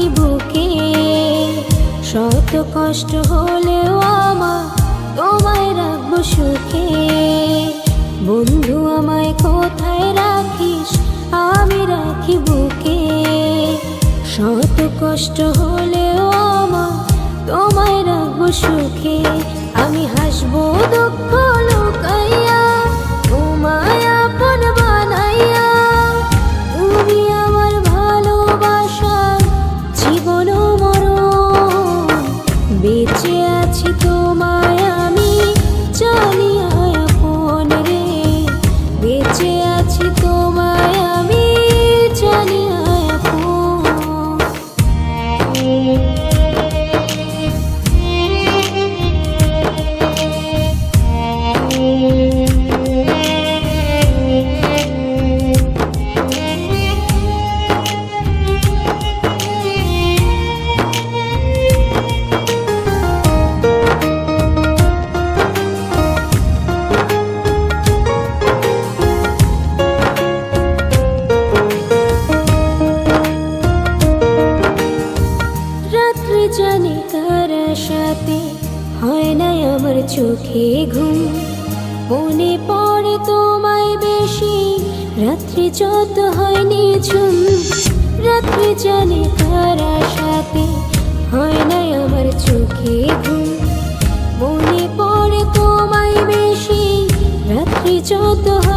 রাখি বুকে। শত কষ্ট হলেও আমার তোমায় রাখব সুখে। বন্ধু আমায় কোথায় রাখিস? আমি রাখি বুকে। শত কষ্ট হলেও আমার তোমায় রাখব সুখে। আমি হাসবো দুঃখ চোখে ঘুম। মনে পড়ে তোমায় বেশি। রাত্রি যত হয়নি ঝুম। রাত্রি জানি তারা সাথে হয় না আমার চোখে ঘুম। মনে পড়ে তোমায় বেশি। রাত্রি যত হয়নি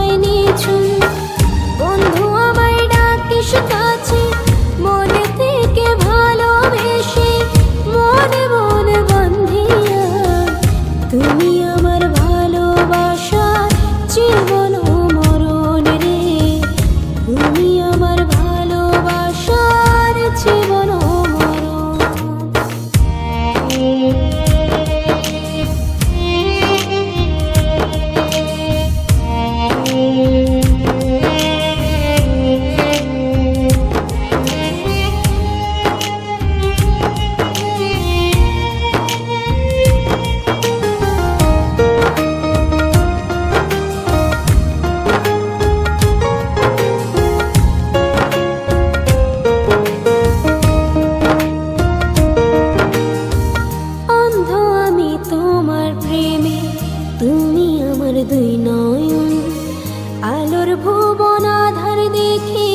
দেখে,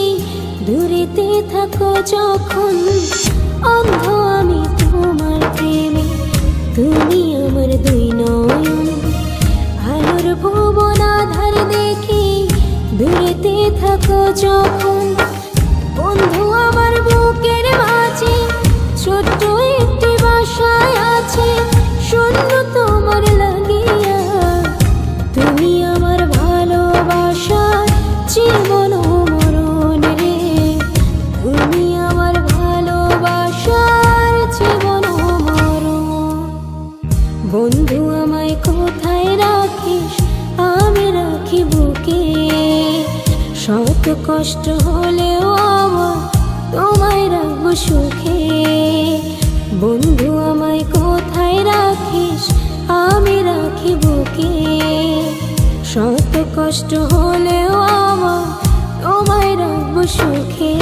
দূরেতে থাকো যখন। অন্ধ আমি তোমার প্রেমে, তুমি আমার দুই নয়ন। আলোর ভুবন আধার দেখি, দূরেতে থাকো যখন। শত কষ্ট হলেও আমার তোমায় রাখব সুখে। বন্ধু, আমায় কোথায় রাখিস? আমি রাখি বুকে। শত কষ্ট হলেও আমার তোমায় রাখব সুখে।